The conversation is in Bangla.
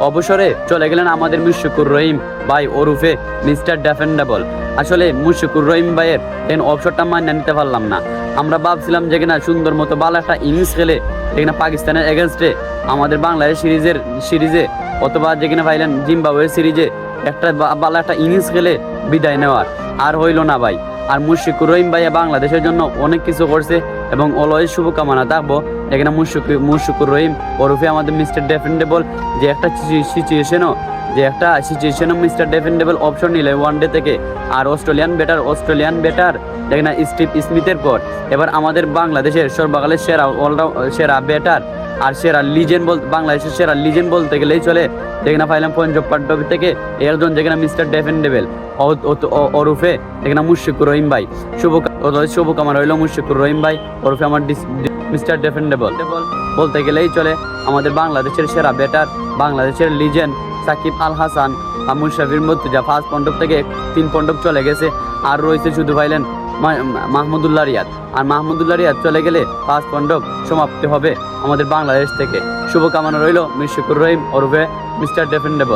অবসরে চলে গেলেন আমাদের মুশফিকুর রহিম ভাই ওরুফে মিস্টার ডেফেন্ডেবল। আসলে মুশফিকুর রহিম ভাইয়ের এই অবসরটা মান্য নিতে পারলাম না। আমরা ভাবছিলাম যে কিনা সুন্দর মতো ভালো একটা ইনিংস খেলে যেখানে পাকিস্তানের এগেনস্টে আমাদের বাংলাদেশ সিরিজের সিরিজে অথবা যেখানে পাইলেন জিম্বাবুয়ের সিরিজে একটা ভালো একটা ইনিংস খেলে বিদায় নেওয়ার। আর হইল না ভাই। আর মুশফিকুর রহিম ভাইয়া বাংলাদেশের জন্য অনেক কিছু করছে এবং অলওয়েজ শুভকামনা থাকব। এখানে মুশুক মুশুকুর রহিম, ওরফে আমাদের মিস্টার ডেফেন্ডেবল, যে একটা সিচুয়েশনও, যে একটা সিচুয়েশনও মিস্টার ডেফেন্ডেবল অপশন নিলে ওয়ান ডে থেকে। আর অস্ট্রেলিয়ান ব্যাটার অস্ট্রেলিয়ান ব্যাটার দেখেন স্টিভ স্মিথের পর। এবার আমাদের বাংলাদেশের সর্বকালের সেরা অলরাউন্ড সেরা ব্যাটার আর সেরা লিজেন্ড বল বাংলাদেশের সেরা লিজেন্ড বলতে গেলেই চলে যেখানে পাইলাম পঞ্জাব পাণ্ডব থেকে একজন যেখানে মিস্টার ডেফেন্ডেবল ওরফে যেখানে মুশফিকুর রহিম ভাই। শুভ শুভকামনা রইল মুশফিকুর রহিম ভাই ওরফে আমার মিস্টার ডেফেন্ডেবল। বলতে গেলেই চলে আমাদের বাংলাদেশের সেরা ব্যাটার, বাংলাদেশের লিজেন্ড সাকিব আল হাসান আর মধ্যে যা ফার্স্ট পন্ডব থেকে তিন পণ্ডব চলে গেছে। আর রয়েছে শুধু পাইলেন মাহমুদুল্লাহ রিয়াদ। আর মাহমুদুল্লাহ রিয়াদ চলে গেলে পাঁচ পণ্ডব সমাপ্তি হবে আমাদের বাংলাদেশ থেকে। শুভকামনা রইল মিশকুর রহিম ওরফে মিস্টার ডেফেন্ডেবল।